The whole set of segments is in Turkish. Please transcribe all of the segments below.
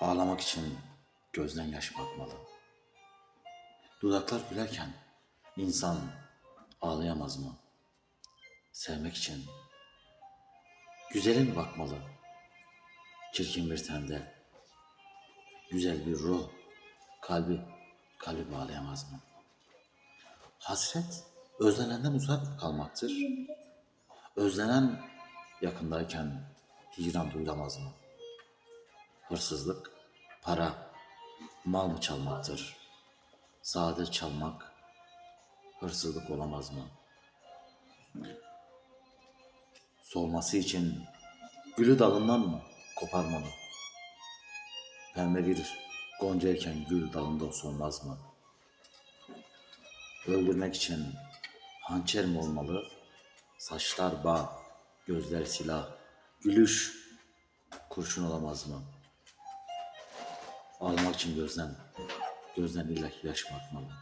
Ağlamak için gözden yaş bakmalı. Dudaklar gülerken insan ağlayamaz mı? Sevmek için güzele mi bakmalı? Çirkin bir tende güzel bir ruh kalbi kalbi bağlayamaz mı? Hasret özlenenden uzak kalmaktır? Özlenen yakındayken hicran duyulamaz mı? Hırsızlık, para, mal mı çalmaktır? Saadet çalmak, hırsızlık olamaz mı? Solması için gülü dalından mı koparmalı? Pembe bir goncayken gül dalında solmaz mı? Öldürmek için hançer mi olmalı? Saçlar bağ, gözler silah, gülüş kurşun olamaz mı? Ağlamak için gözden, gözden illaki yaş bakmalı.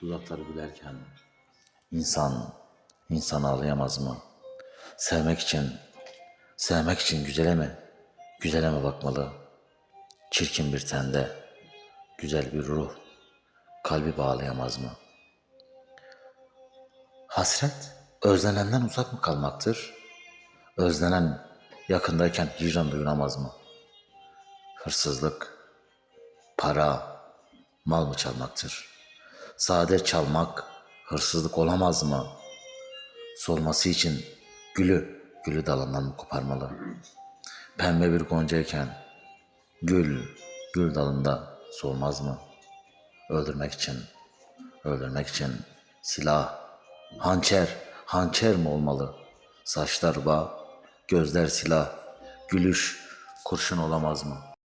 Dudakları gülerken insan, insan ağlayamaz mı? Sevmek için, sevmek için güzele mi, güzele mi bakmalı? Çirkin bir tende, güzel bir ruh, kalbi bağlayamaz mı? Hasret, özlenenden uzak mı kalmaktır? Özlenen yakındayken hicran duyulamaz mı? Hırsızlık, para, mal mı çalmaktır? Saadet çalmak, hırsızlık olamaz mı? Solması için gülü, gülü dalından mı koparmalı? Pembe bir goncayken gül, gül dalında solmaz mı? Öldürmek için, öldürmek için silah, hançer, hançer mi olmalı? Saçlar bağ, gözler silah, gülüş, kurşun olamaz mı?''